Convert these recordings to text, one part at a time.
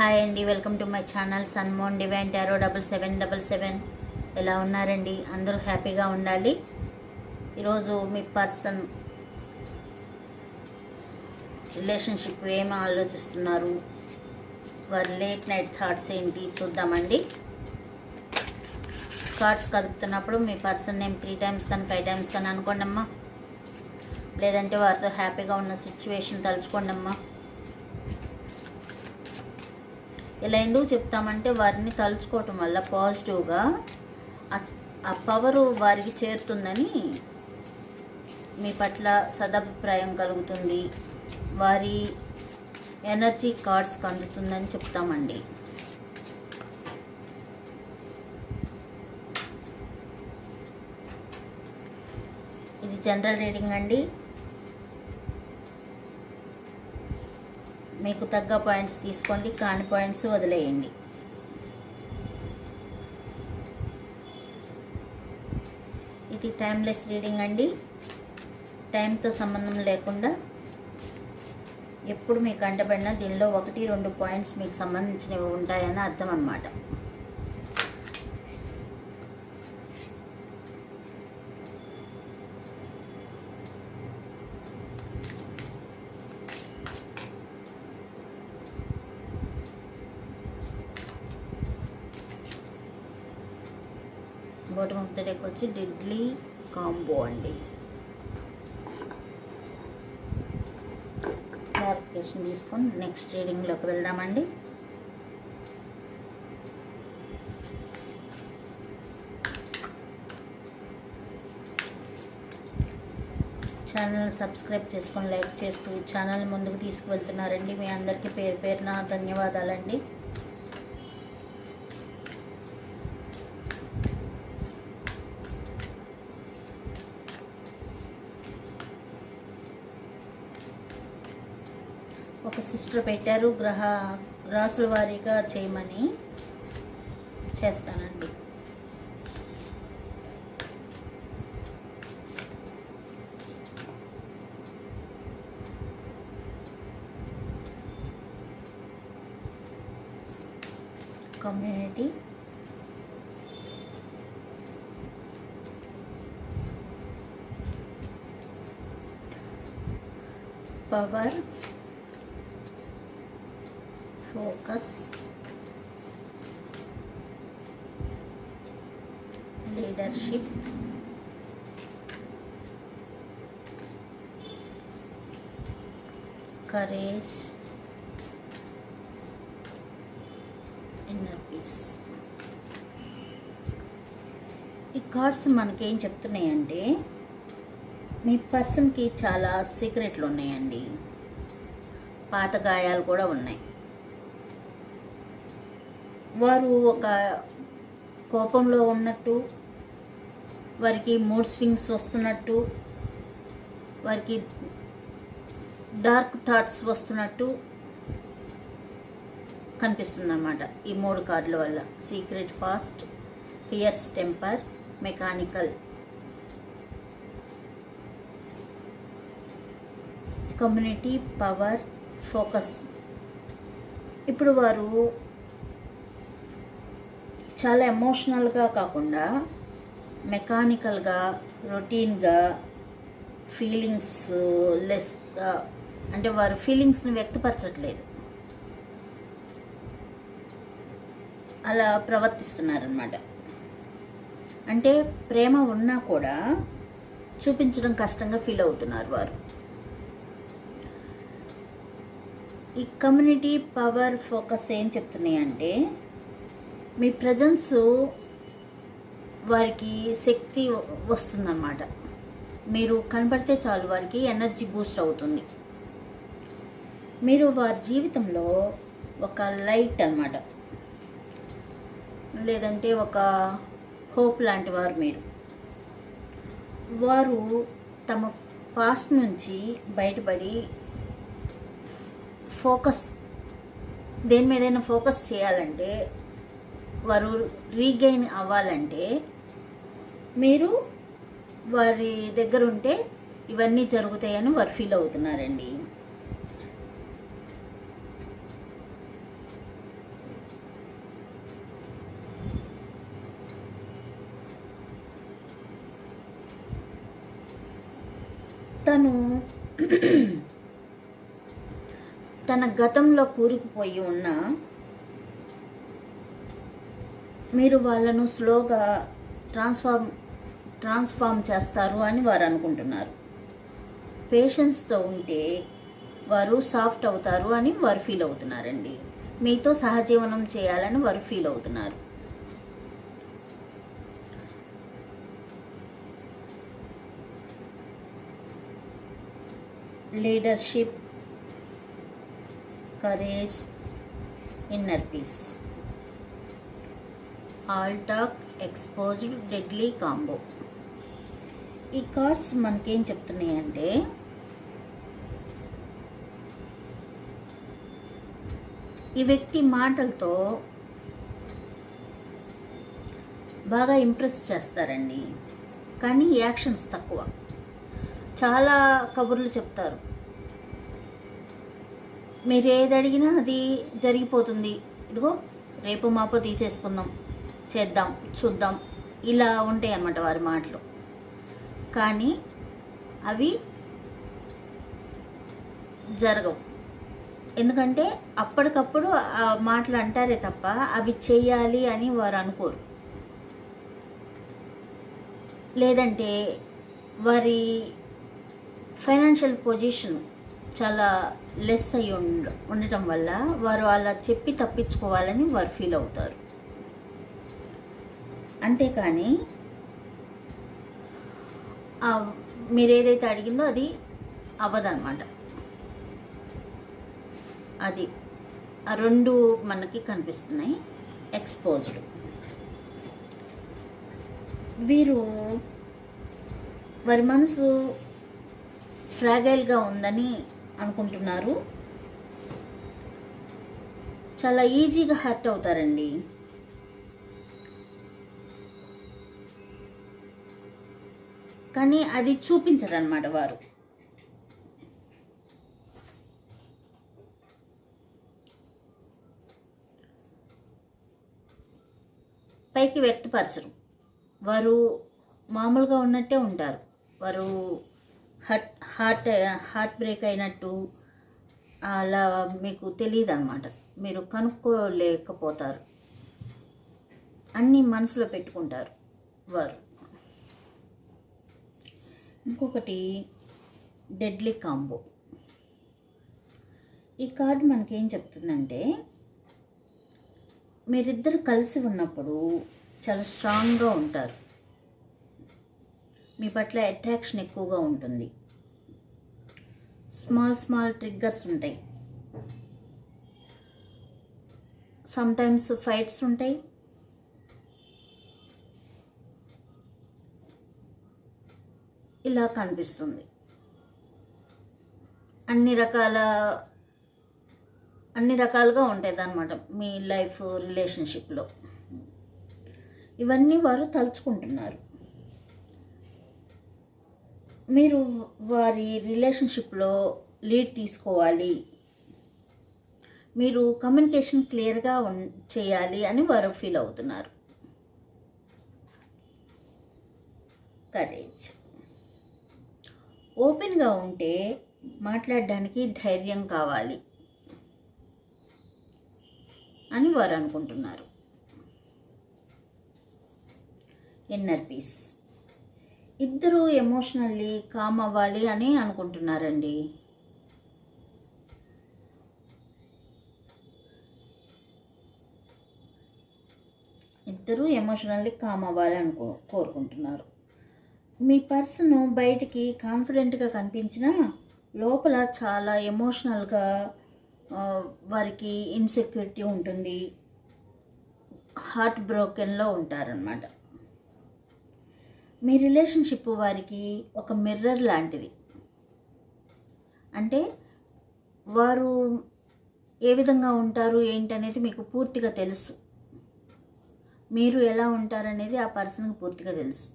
Hi అండి welcome to my channel Sunmoon Divine Tarot double seven double seven. ఎలా ఉన్నారండి? అందరూ హ్యాపీగా ఉండాలి. ఈరోజు మీ పర్సన్ రిలేషన్షిప్ ఏమి ఆలోచిస్తున్నారు? వారి లేట్ నైట్ థాట్స్ ఏంటి? చూద్దామండి. కార్డ్స్ కదుపుతున్నప్పుడు మీ పర్సన్ నేమ్ త్రీ టైమ్స్ కానీ ఫైవ్ టైమ్స్ కానీ అనుకోండి అమ్మా లేదంటే వారితో హ్యాపీగా ఉన్న సిచ్యువేషన్ తలుచుకోండి ఇలా ఎందుకు చెప్తామంటే వారిని తలుచుకోవటం వల్ల పాజిటివ్గా ఆ- పవరు వారికి చేరుతుందని మీ పట్ల సదభిప్రాయం కలుగుతుంది. వారి ఎనర్జీ కార్డ్స్కి అందుతుందని చెప్తామండి. ఇది జనరల్ రీడింగ్ అండి. మీకు తగ్గ పాయింట్స్ తీసుకోండి కాని పాయింట్స్ వదిలేయండి. ఇది టైమ్లెస్ రీడింగ్ అండి. టైంతో సంబంధం లేకుండా ఎప్పుడు మీకు అంటబడినా దీనిలో ఒకటి రెండు పాయింట్స్ మీకు సంబంధించినవి ఉంటాయని అర్థం అన్నమాట బోటం వచ్చి డిడ్లీ కాంబో అండి. క్లారిఫికేషన్ తీసుకొని నెక్స్ట్ రీడింగ్లోకి వెళ్దామండి. ఛానల్ సబ్స్క్రైబ్ చేసుకొని లైక్ చేస్తూ ఛానల్ ముందుకు తీసుకువెళ్తున్నారండి. మీ అందరికీ పేరు పేరున ధన్యవాదాలండి. ఒక పెట్టారు గ్రహ రాసుల వారీగా చేయమని చేస్తానండి. Community. Power. Focus leadership courage inner peace ఈ కార్డ్స్ మనకేం చెప్తున్నాయంటే మీ పర్సన్కి చాలా సీక్రెట్లు ఉన్నాయండి. పాత గాయాలు కూడా ఉన్నాయి. వారు ఒక కోపంలో ఉన్నట్టు వారికి మూడ్ స్వింగ్స్ వస్తున్నట్టు వారికి డార్క్ థాట్స్ వస్తున్నట్టు కనిపిస్తుంది అన్నమాట ఈ మూడు కార్డుల వల్ల. Secret past fears temper mechanical. Community power focus. ఇప్పుడు వారు చాలా ఎమోషనల్గా కాకుండా మెకానికల్గా రొటీన్గా ఫీలింగ్స్ లెస్ అంటే వారి ఫీలింగ్స్ని వ్యక్తపరచట్లేదు. అలా ప్రవర్తిస్తున్నారనమాట అంటే ప్రేమ ఉన్నా కూడా చూపించడం కష్టంగా ఫీల్ అవుతున్నారు వారు. ఈ కమ్యూనిటీ పవర్ ఫోకస్ ఏం చెప్తున్నాయి అంటే మీ ప్రజెన్స్ వారికి శక్తి వస్తుందన్నమాట. మీరు కనబడితే చాలు వారికి ఎనర్జీ బూస్ట్ అవుతుంది. మీరు వారి జీవితంలో ఒక లైట్ అన్నమాట. లేదంటే ఒక హోప్ లాంటి వారు మీరు. వారు తమ పాస్ట్ నుంచి బయటపడి ఫోకస్ దేని మీదైనా ఫోకస్ చేయాలంటే వారు రీగైన్ అవ్వాలంటే మీరు వారి దగ్గర ఉంటే ఇవన్నీ జరుగుతాయని వారు ఫీల్ అవుతున్నారండి. తను తన గతంలో కూరుకుపోయి ఉన్న మీరు వాళ్ళను స్లోగా ట్రాన్స్ఫార్మ్ ట్రాన్స్ఫార్మ్ చేస్తారు అని వారు అనుకుంటున్నారు. పేషెన్స్తో ఉంటే వారు సాఫ్ట్ అవుతారు అని వారు ఫీల్ అవుతున్నారండి. మీతో సహజీవనం చేయాలని వారు ఫీల్ అవుతున్నారు. Leadership courage inner peace. All talk exposed deadly combo. ఈ కార్డ్స్ మనకేం చెప్తున్నాయంటే ఈ వ్యక్తి మాటలతో బాగా ఇంప్రెస్ చేస్తారండి. కానీ యాక్షన్స్ తక్కువ. చాలా కబుర్లు చెప్తారు. మీరు ఏది అడిగినా అది జరిగిపోతుంది. ఇదిగో రేపు మాపో తీసేసుకుందాం. చేద్దాం చూద్దాం. ఇలా ఉంటాయి అన్నమాట వారి మాటలు. కానీ అవి జరగవు. ఎందుకంటే అప్పటికప్పుడు ఆ మాటలు అంటారే తప్ప అవి చేయాలి అని వారు అనుకోరు. లేదంటే వారి ఫైనాన్షియల్ పొజిషన్ చాలా లెస్ అయి ఉండ ఉండటం వల్ల వారు అలా చెప్పి తప్పించుకోవాలని వారు ఫీల్ అవుతారు. అంతేకాని మీరు ఏదైతే అడిగిందో అది అవ్వదనమాట. అది ఆ రెండు మనకి కనిపిస్తున్నాయి. ఎక్స్పోజ్డ్ వీరు వారి మనసు ఫ్రాగైల్గా ఉందని అనుకుంటున్నారు. చాలా ఈజీగా హర్ట్ అవుతారండి. కానీ అది చూపించరు అనమాట వారు. పైకి వ్యక్తపరచరు. వారు మామూలుగా ఉన్నట్టే ఉంటారు. వారు హార్ట్ హార్ట్ హార్ట్ బ్రేక్ అయినట్టు అలా మీకు తెలియదు అనమాట మీరు కనుక్కోలేకపోతారు. అన్నీ మనసులో పెట్టుకుంటారు వారు. ఇంకొకటి డెడ్లీ కాంబో ఈ కార్డు మనకేం చెప్తుందంటే మీరిద్దరు కలిసి ఉన్నప్పుడు చాలా స్ట్రాంగ్గా ఉంటారు. మీ పట్ల అట్రాక్షన్ ఎక్కువగా ఉంటుంది. స్మాల్ స్మాల్ ట్రిగ్గర్స్ ఉంటాయి. సమ్టైమ్స్ ఫైట్స్ ఉంటాయి. ఇలా కనిపిస్తుంది. అన్ని రకాల అన్ని రకాలుగా ఉంటుంది మీ లైఫ్ రిలేషన్షిప్లో. ఇవన్నీ వారు తలుచుకుంటున్నారు. మీరు వారి రిలేషన్షిప్లో లీడ్ తీసుకోవాలి. మీరు కమ్యూనికేషన్ క్లియర్గా చేయాలి అని వారు ఫీల్ అవుతున్నారు. కరేజ్. ఓపెన్గా ఉంటే మాట్లాడడానికి ధైర్యం కావాలి అని వారు అనుకుంటున్నారు. Inner peace. ఇద్దరు ఎమోషనల్లీ కామ్ అవ్వాలి అని అనుకుంటున్నారండి. ఇద్దరు ఎమోషనల్లీ కామ్ అవ్వాలి అనుకో కోరుకుంటున్నారు. మీ పర్సును బయటికి కాన్ఫిడెంట్గా కనిపించినా లోపల చాలా ఎమోషనల్గా వారికి ఇన్సెక్యూరిటీ ఉంటుంది. హార్ట్ బ్రోకెన్లో ఉంటారనమాట మీ రిలేషన్షిప్ వారికి ఒక మిర్రర్ లాంటిది. అంటే వారు ఏ విధంగా ఉంటారు ఏంటనేది మీకు పూర్తిగా తెలుసు. మీరు ఎలా ఉంటారనేది ఆ పర్సన్కి పూర్తిగా తెలుసు.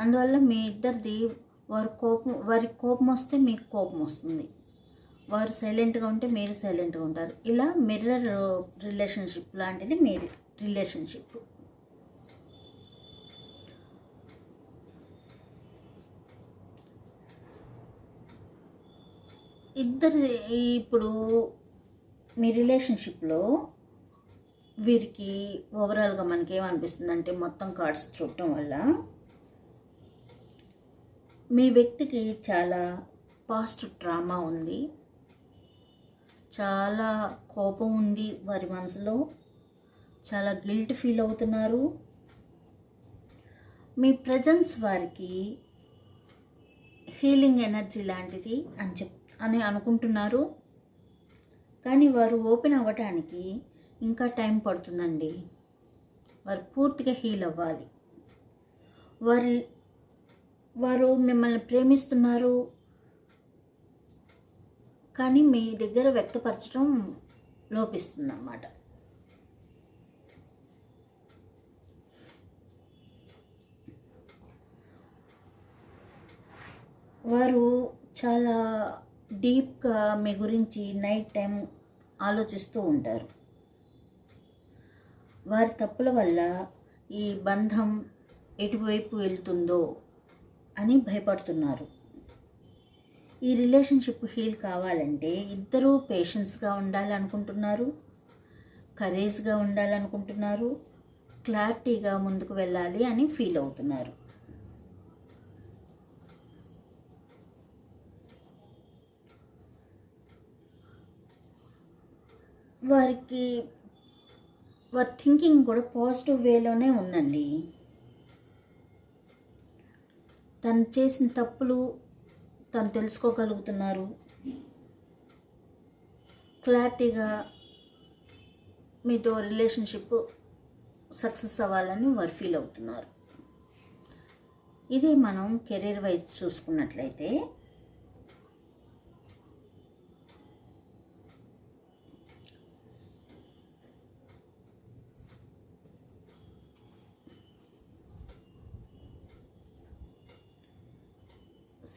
అందువల్ల మీ ఇద్దరిది వారి కోపం వారి కోపం వస్తే మీకు కోపం వస్తుంది. వారు సైలెంట్గా ఉంటే మీరు సైలెంట్గా ఉంటారు. ఇలా మిర్రర్ రిలేషన్షిప్ లాంటిది మీది రిలేషన్షిప్. ఇద్దరు ఇప్పుడు మీ రిలేషన్షిప్లో వీరికి ఓవరాల్గా మనకి ఏమనిపిస్తుంది అంటే మొత్తం కార్డ్స్ చూడటం వల్ల మీ వ్యక్తికి చాలా పాస్ట్ డ్రామా ఉంది. చాలా కోపం ఉంది వారి మనసులో. చాలా గిల్ట్ ఫీల్ అవుతున్నారు. మీ ప్రజెన్స్ వారికి హీలింగ్ ఎనర్జీ లాంటిది అని చెప్ అని అనుకుంటున్నారు. కానీ వారు ఓపెన్ అవ్వటానికి ఇంకా టైం పడుతుందండి. వారు పూర్తిగా హీల్ అవ్వాలి. వారి వారు మిమ్మల్ని ప్రేమిస్తున్నారు. కానీ మీ దగ్గర వ్యక్తపరచడం లోపిస్తుంది అన్నమాట వారు చాలా డీప్గా మీ గురించి నైట్ టైం ఆలోచిస్తూ ఉంటారు. వారి తప్పుల వల్ల ఈ బంధం ఎటువైపు వెళ్తుందో అని భయపడుతున్నారు. ఈ రిలేషన్షిప్ హీల్ కావాలంటే ఇద్దరూ పేషెన్స్గా ఉండాలనుకుంటున్నారు కరేజ్గా ఉండాలనుకుంటున్నారు క్లారిటీగా ముందుకు వెళ్ళాలి అని ఫీల్ అవుతున్నారు. వారికి వారి థింకింగ్ కూడా పాజిటివ్ వేలోనే ఉందండి. తను చేసిన తప్పులు తను తెలుసుకోగలుగుతున్నారు. క్లారిటీగా మీతో రిలేషన్షిప్ సక్సెస్ అవ్వాలని వారు ఫీల్ అవుతున్నారు. ఇది మనం కెరీర్ వైజ్ చూసుకున్నట్లయితే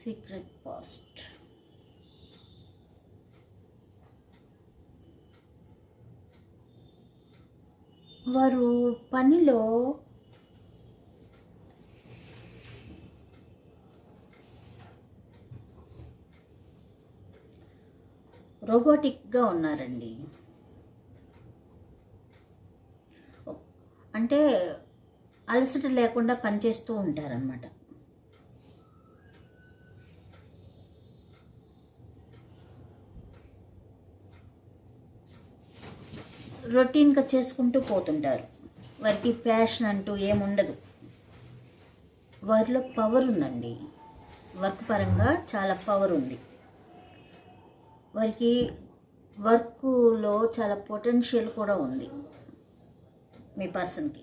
సీక్రెట్ పాస్ట్. వారు పనిలో రోబోటిక్గా ఉన్నారండి. అంటే అలసట లేకుండా పనిచేస్తూ ఉంటారనమాట రొటీన్గా చేసుకుంటూ పోతుంటారు. వారికి ప్యాషన్ అంటూ ఏముండదు. వారిలో పవర్ ఉందండి. వర్క్ పరంగా చాలా పవర్ ఉంది. వారికి వర్క్లో చాలా పొటెన్షియల్ కూడా ఉంది. మీ పర్సన్కి.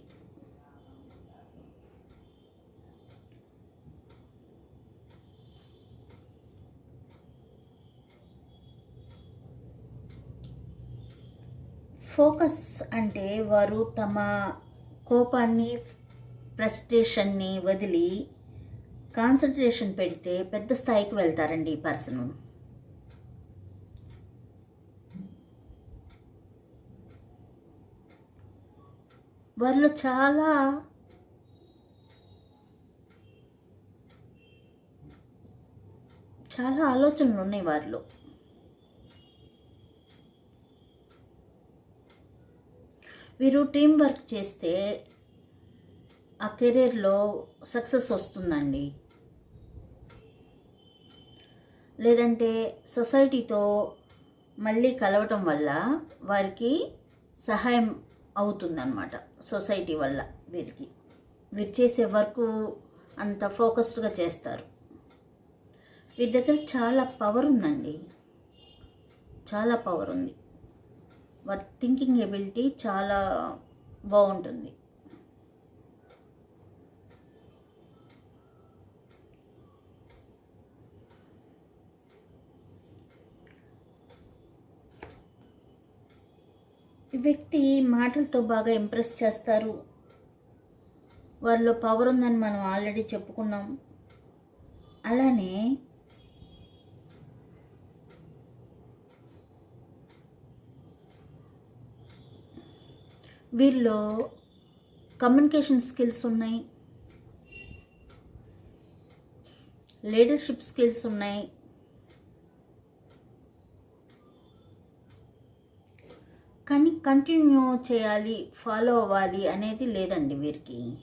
ఫోకస్ అంటే వారు తమ కోపాన్ని ఫ్రస్ట్రేషన్ని వదిలి కాన్సన్ట్రేషన్ పెడితే పెద్ద స్థాయికి వెళ్తారండి ఈ పర్సన్. వారిలో చాలా చాలా ఆలోచనలు ఉన్నాయి వారిలో. వీరు టీం వర్క్ చేస్తే ఆ కెరీర్లో సక్సెస్ వస్తుందండి. లేదంటే సొసైటీతో మళ్ళీ కలవటం వల్ల వారికి సహాయం అవుతుందన్నమాట సొసైటీ వల్ల వీరికి. వీరు చేసే వర్క్ అంత ఫోకస్డ్గా చేస్తారు. వీరి దగ్గర చాలా పవర్ ఉందండి. చాలా పవర్ ఉంది. వారి థింకింగ్ ఎబిలిటీ చాలా బాగుంటుంది. వ్యక్తి మాటలతో బాగా ఇంప్రెస్ చేస్తారు. వారిలో పవర్ ఉందని మనం ఆల్రెడీ చెప్పుకున్నాం. అలానే వీరిలో కమ్యూనికేషన్ స్కిల్స్ ఉన్నాయి. లీడర్షిప్ స్కిల్స్ ఉన్నాయి. కానీ కంటిన్యూ చేయాలి ఫాలో అవ్వాలి అనేది లేదండి వీరికి.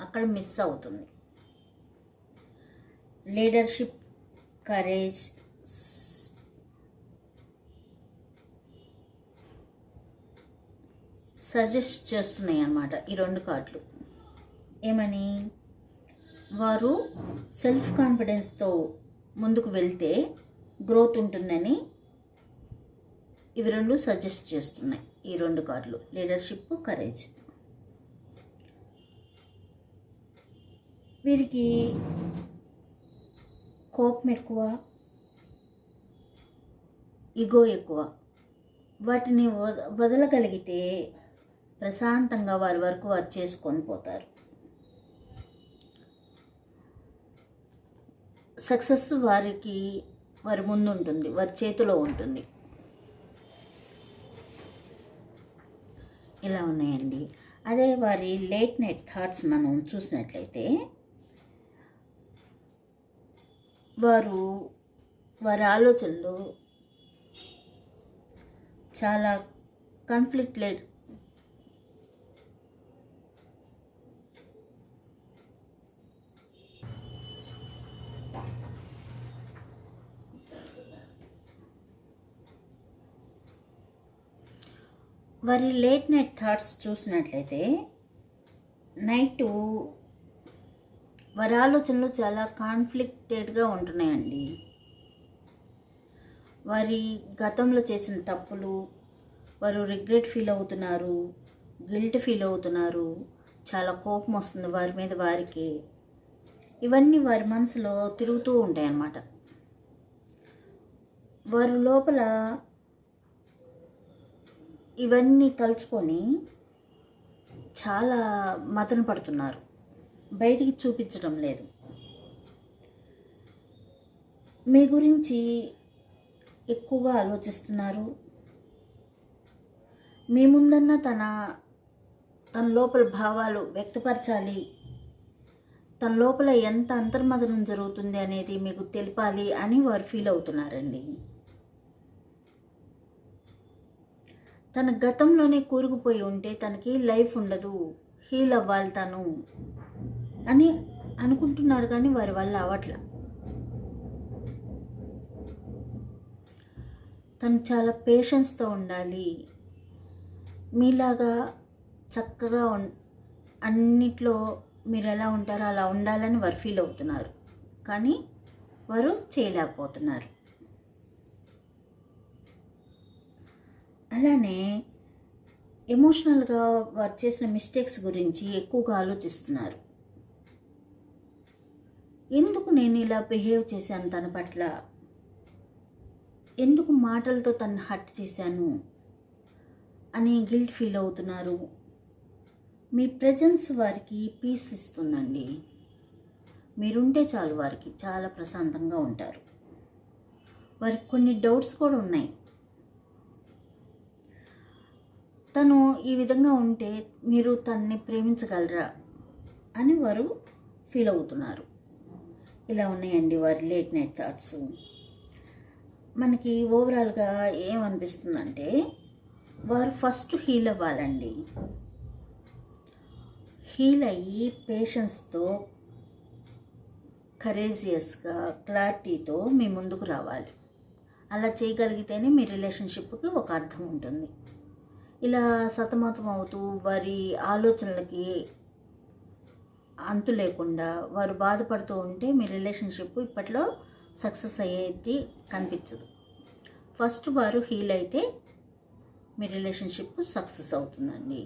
అక్కడ మిస్ అవుతుంది. లీడర్షిప్ కరేజ్ సజెస్ట్ చేస్తున్నాయి అన్నమాట ఈ రెండు కార్డులు. ఏమని? వారు సెల్ఫ్ కాన్ఫిడెన్స్తో ముందుకు వెళ్తే గ్రోత్ ఉంటుందని ఇవి రెండు సజెస్ట్ చేస్తున్నాయి ఈ రెండు కార్డులు. Leadership courage. వీరికి కోపం ఎక్కువ ఇగో ఎక్కువ. వాటిని వద వదలగలిగితే ప్రశాంతంగా వారి వరకు వారు చేసుకొని పోతారు. సక్సెస్ వారికి వారి ముందు ఉంటుంది వారి చేతిలో ఉంటుంది. ఇలా ఉన్నాయండి. అదే వారి లేట్ నైట్ థాట్స్ మనం చూసినట్లయితే వారు వారి ఆలోచనలు చాలా కాన్ఫ్లిక్ట్ వారి లేట్ నైట్ థాట్స్ చూసినట్లయితే నైట్ వారి ఆలోచనలు చాలా కాన్ఫ్లిక్టెడ్గా ఉంటున్నాయండి. వారి గతంలో చేసిన తప్పులు వారు రిగ్రెట్ ఫీల్ అవుతున్నారు గిల్ట్ ఫీల్ అవుతున్నారు చాలా కోపం వస్తుంది వారి మీద వారికి. ఇవన్నీ వారి మనసులో తిరుగుతూ ఉంటాయి అన్నమాట వారి లోపల ఇవన్నీ తలుచుకొని చాలా మదన పడుతున్నారు. బయటికి చూపించడం లేదు. మీ గురించి ఎక్కువగా ఆలోచిస్తున్నారు. మీ ముందన్న తన తన లోపల భావాలు వ్యక్తపరచాలి. తన లోపల ఎంత అంతర్మదనం జరుగుతుంది అనేది మీకు తెలిపాలి అని వారు ఫీల్ అవుతున్నారండి. తన గతంలోనే కూరుకుపోయి ఉంటే తనకి లైఫ్ ఉండదు. హీల్ అవ్వాలి తను అని అనుకుంటున్నారు కానీ వారి వల్ల అవట్ల తను చాలా పేషెన్స్తో ఉండాలి. మీలాగా చక్కగా అన్నిట్లో మీరు ఎలా ఉంటారో అలా ఉండాలని వారు ఫీల్ అవుతున్నారు. కానీ వారు చేయలేకపోతున్నారు. అలానే ఎమోషనల్గా వారు చేసిన మిస్టేక్స్ గురించి ఎక్కువగా ఆలోచిస్తున్నారు. ఎందుకు నేను ఇలా బిహేవ్ చేశాను తన పట్ల? ఎందుకు మాటలతో తను హర్ట్ చేశాను? అని గిల్ట్ ఫీల్ అవుతున్నారు. మీ ప్రజెన్స్ వారికి పీస్ ఇస్తుందండి. మీరుంటే చాలు వారికి చాలా ప్రశాంతంగా ఉంటారు. వారికి కొన్ని డౌట్స్ కూడా ఉన్నాయి. తను ఈ విధంగా ఉంటే మీరు తనని ప్రేమించగలరా అని వారు ఫీల్ అవుతున్నారు. ఇలా ఉన్నాయండి వారి లేట్ నైట్ థాట్స్. మనకి ఓవరాల్గా ఏమనిపిస్తుందంటే వారు ఫస్ట్ హీల్ అవ్వాలండి. హీల్ అయ్యి పేషెన్స్తో కరేజియస్గా క్లారిటీతో మీ ముందుకు రావాలి. అలా చేయగలిగితేనే మీ రిలేషన్షిప్కి ఒక అర్థం ఉంటుంది. ఇలా సతమతం అవుతూ వారి ఆలోచనలకి అంతు లేకుండా వారు బాధపడుతూ ఉంటే మీ రిలేషన్షిప్ ఇప్పట్లో సక్సెస్ అయ్యేది కనిపించదు. ఫస్ట్ వారు హీల్ అయితే మీ రిలేషన్షిప్ సక్సెస్ అవుతుందండి.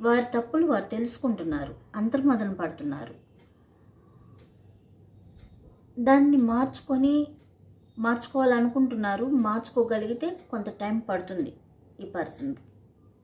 వారి తప్పులు వారు తెలుసుకుంటున్నారు అంతర్మదన పడుతున్నారు. దాన్ని మార్చుకొని మార్చుకోవాలనుకుంటున్నారు మార్చుకోగలిగితే కొంత టైం పడుతుంది ఈ పర్సన్